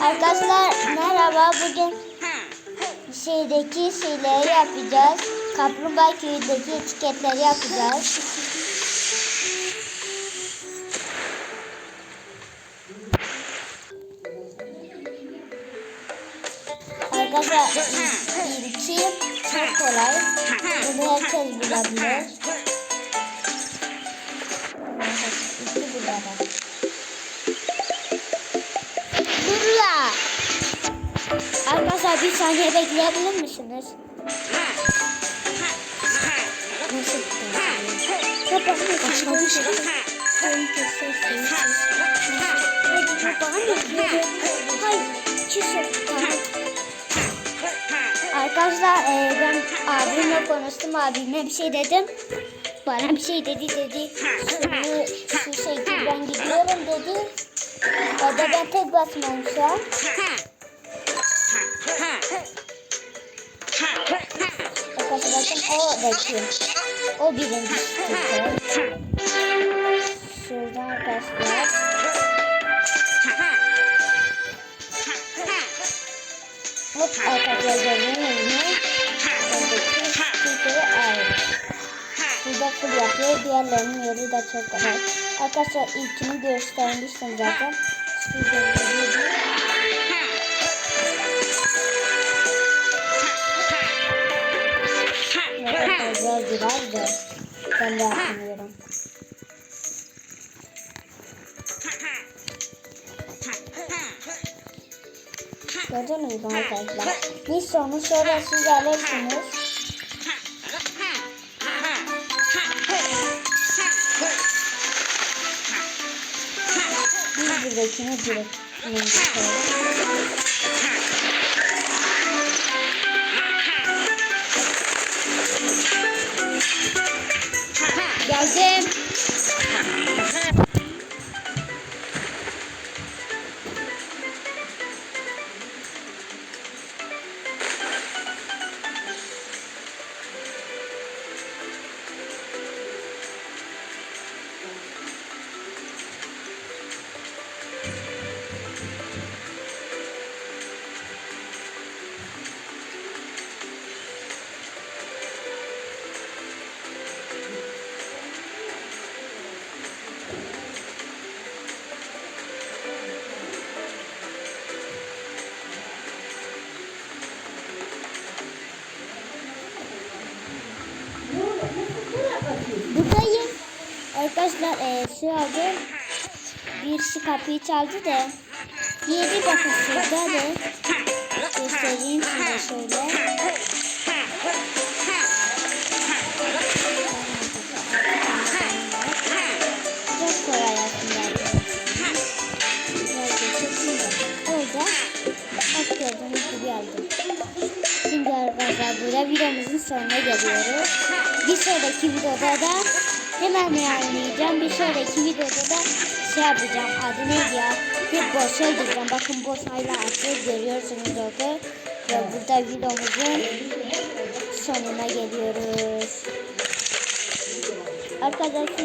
Arkadaşlar merhaba. Bugün şeydeki şeyleri yapacağız. Kaplumbağa köyündeki etiketleri yapacağız. Arkadaşlar ilki çok kolay. Bunu herkes bulabilir. İki bulabilir. Arkadaşlar bir saniye bekleyebilir misiniz? Nasıl bir şey. Arkadaşlar e, ben abimle konuştum. Abime bir şey dedim. Bana bir şey dedi dedi. Şimdi şu şekilde ben gidiyorum dedi. O da ben tek basmam bakın o birinci sticker. Şuradan arkadaşlar. Hop arkadaşlar gördüğünüz gibi. Oradaki sticker'ı aldım. Burada full yapıyor. Diğerlerinin yeri de çok kolay. Arkadaşlar ilkini göstermiştim zaten. Şurada ben de yapmıyorum. Gördünüz mü arkadaşlar? Bir sonu sonra siz alırsınız. Biz buradakini direkt koyalım. Buradayım. Arkadaşlar e, şu aldı. Bir kişi kapıyı çaldı da. Diğeri bakın şurada da. Göstereyim size şöyle. Arkadaşlar burada videomuzun sonuna geliyoruz. Bir sonraki videoda da hemen yayınlayacağım. Bir sonraki videoda da şey yapacağım. Adı neydi ya? Bir boşa gireceğim. Bakın boş hala açıyor. Görüyorsunuz orada. Ve burada videomuzun sonuna geliyoruz. Arkadaşlar